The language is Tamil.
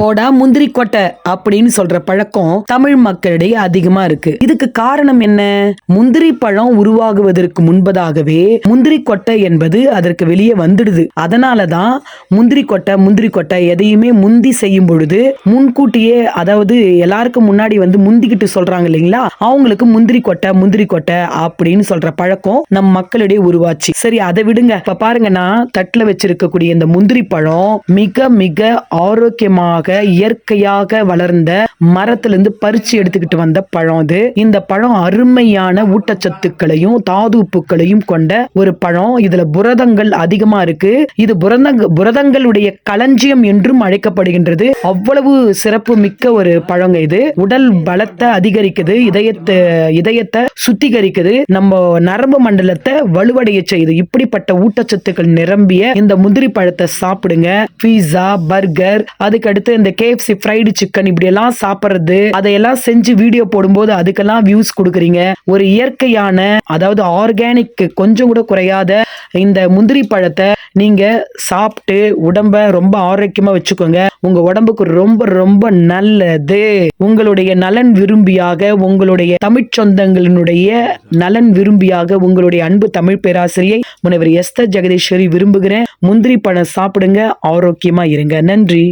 போடா முந்திரி கொட்டை அப்படின்னு சொல்ற பழக்கம் தமிழ் மக்களிடையே அதிகமா இருக்கு. இதுக்கு காரணம் என்ன? முந்திரி பழம் உருவாகுவதற்கு முன்பதாகவே முந்திரி கொட்டை என்பது அதற்கு வெளியே வந்துடுது. அதனாலதான் முந்திரி கொட்டை முந்திரி கொட்டை எதையுமே முந்தி செய்யும் பொழுது முன்கூட்டியே அதாவது எல்லாருக்கும் முன்னாடி வந்து முந்திக்கிட்டு சொல்றாங்க இல்லைங்களா? அவங்களுக்கு முந்திரி கொட்டை முந்திரி கொட்டை அப்படின்னு சொல்ற பழக்கம் நம் மக்களிடையே உருவாச்சு. சரி அதை விடுங்க. இப்ப பாருங்க நான் தட்டுல வச்சிருக்கக்கூடிய இந்த முந்திரி பழம் மிக மிக ஆரோக்கியமாக இயற்கையாக வளர்ந்த மரத்திலிருந்து பறிச்சு எடுத்துக்கிட்டு வந்த பழம் இது இந்த பழம் அருமையான ஊட்டச்சத்துக்களையும் தாது உப்புக்களையும் கொண்ட ஒரு பழம். இதுல புரதங்கள் அதிகமா இருக்கு. இது புரதங்க புரதங்களுடைய களஞ்சியம் என்றும் அழைக்கப்படுகின்றது. அவ்வளவு சிறப்பு மிக்க ஒரு பழங்க இது. உடல் பலத்தை அதிகரிக்குது. இதயத்தை இதயத்தை சுத்திகரிக்குது. நம்ம நரம்பு மண்டலத்தை வலுவடைய செய்யுது. இப்படிப்பட்ட ஊட்டச்சத்துக்கள் நிரம்பிய இந்த முந்திரி பழத்தை சாப்பிடுங்க. பீஸா பர்கர் அதுக்கு அடுத்து இந்த கேஎஃப்சி ஃப்ரைடு சிக்கன் இப்படி எல்லாம் சாப்பிடுறது அதையெல்லாம் செஞ்சு வீடியோ போடும்போது அதுக்கெல்லாம் வியூஸ் கொடுக்குறீங்க. ஒரு இயற்கையான அதாவது ஆர்கானிக் கொஞ்சம் கூட குறையாத இந்த முந்திரி பழத்தை நீங்க சாப்பிட்டு உடம்ப ரொம்ப ஆரோக்கியமா வச்சுக்கோங்க. உங்க உடம்புக்கு ரொம்ப ரொம்ப நல்லது. உங்களுடைய நலன் விரும்பியாக உங்களுடைய தமிழ் சொந்தங்களினுடைய நலன் விரும்பியாக உங்களுடைய அன்பு தமிழ் பேராசிரியை முனைவர் எஸ்த ஜெகதீஸ்வரி விரும்புகிறேன். முந்திரி பழம் சாப்பிடுங்க ஆரோக்கியமா இருங்க. நன்றி.